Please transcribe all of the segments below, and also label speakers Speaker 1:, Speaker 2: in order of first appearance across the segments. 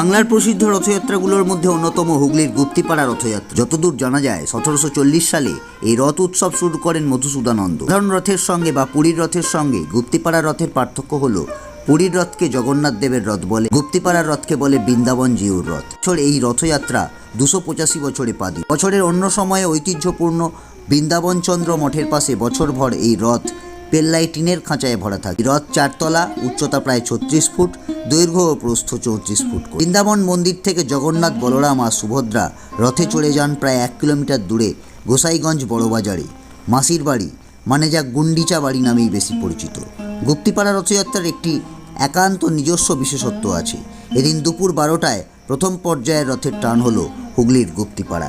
Speaker 1: বাংলার প্রসিদ্ধ রথযাত্রাগুলোর মধ্যে অন্যতম হুগলির গুপ্তিপাড়া রথযাত্রা। যতদূর জানা যায়, সতেরোশো চল্লিশ সালে এই রথ উৎসব শুরু করেন মধুসূদানন্দ। সাধারণ রথের সঙ্গে বা পুরীর রথের সঙ্গে গুপ্তিপাড়া রথের পার্থক্য হলো, পুরীর রথকে জগন্নাথ দেবের রথ বলে, গুপ্তিপাড়ার রথকে বলে বৃন্দাবন জিউর রথ। বছর এই রথযাত্রা দুশো পঁচাশি বছরে পা বছরের অন্য সময়ে ঐতিহ্যপূর্ণ বৃন্দাবনচন্দ্র মঠের পাশে বছরভর এই রথ পেল্লাই টিনের খাঁচায় ভরা থাকে। রথ চারতলা, উচ্চতা প্রায় ছত্রিশ ফুট, দৈর্ঘ্য ও প্রস্থ চৌত্রিশ ফুট বৃন্দাবন মন্দির থেকে জগন্নাথ, বলরাম আর সুভদ্রা রথে চড়ে যান প্রায় এক কিলোমিটার দূরে গোসাইগঞ্জ বড়বাজারে মাসির বাড়ি মানে যা গুন্ডিচা বাড়ি নামেই বেশি পরিচিত। গুপ্তিপাড়া রথযাত্রার একটি একান্ত নিজস্ব বিশেষত্ব আছে। এদিন দুপুর বারোটায় প্রথম পর্যায়ের রথের টান হলো হুগলির গুপ্তিপাড়া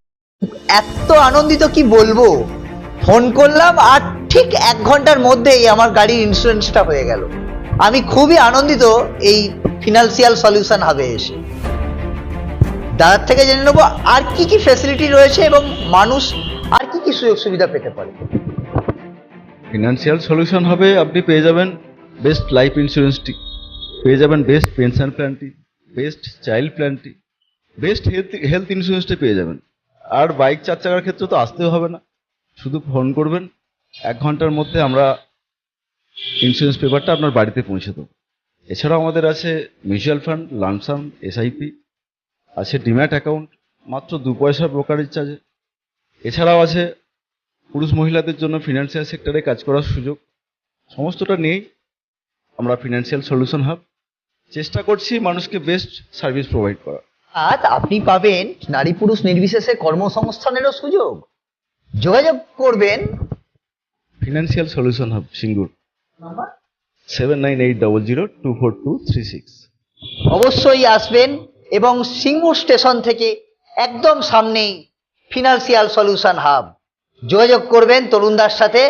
Speaker 2: এত আনন্দিত কি বলব? ফোন করলাম আর ঠিক এক ঘণ্টার মধ্যেই আমার গাড়ির ইন্স্যুরেন্সটা হয়ে গেল। আমি খুবই আনন্দিত এই ফিনান্সিয়াল সলিউশন হবে এসে। দাদার থেকে জেনে নেব আর কি কি ফ্যাসিলিটি রয়েছে এবং মানুষ আর কি কি সুযোগ সুবিধা পেতে পারে।
Speaker 3: ফিনান্সিয়াল সলিউশন হবে, আপনি পেয়ে যাবেন বেস্ট লাইফ ইন্স্যুরেন্সটি পেয়ে যাবেন বেস্ট পেনশন প্ল্যানটি বেস্ট চাইল্ড প্ল্যানটি বেস্ট হেলথ হেলথ ইন্স্যুরেন্সটি পেয়ে যাবেন। আর বাইক চার চাকার ক্ষেত্রে তো আসতেও হবে না। শুধু ফোন করবেন, এক ঘণ্টার মধ্যে আমরা ইন্স্যুরেন্স পেপারটা আপনার বাড়িতে পৌঁছে দেবো। এছাড়াও আমাদের আছে মিউচুয়াল ফান্ড লামসাম এসআইপি আছে ডিম্যাট অ্যাকাউন্ট মাত্র দু পয়সা ব্রোকারেজ চার্জে এছাড়াও আছে পুরুষ মহিলাদের জন্য ফিনান্সিয়াল সেক্টরে কাজ করার সুযোগ। সমস্তটা নিয়েই আমরা ফিনান্সিয়াল সলিউশন হাব চেষ্টা করছি মানুষকে বেস্ট সার্ভিস প্রোভাইড করা
Speaker 2: আর আপনি পাবেন নারী পুরুষ নির্বিশেষে কর্মসংস্থানেরও সুযোগ। যোগাযোগ করবেন।
Speaker 3: Financial solution hub Singur seven nine eight double zero two four two three six
Speaker 2: অবশ্যই আসবেন এবং সিঙ্গুর স্টেশন থেকে একদম সামনেই ফিনান্সিয়াল সলিউশন হাব যোগাযোগ করবেন তরুণদার সাথে।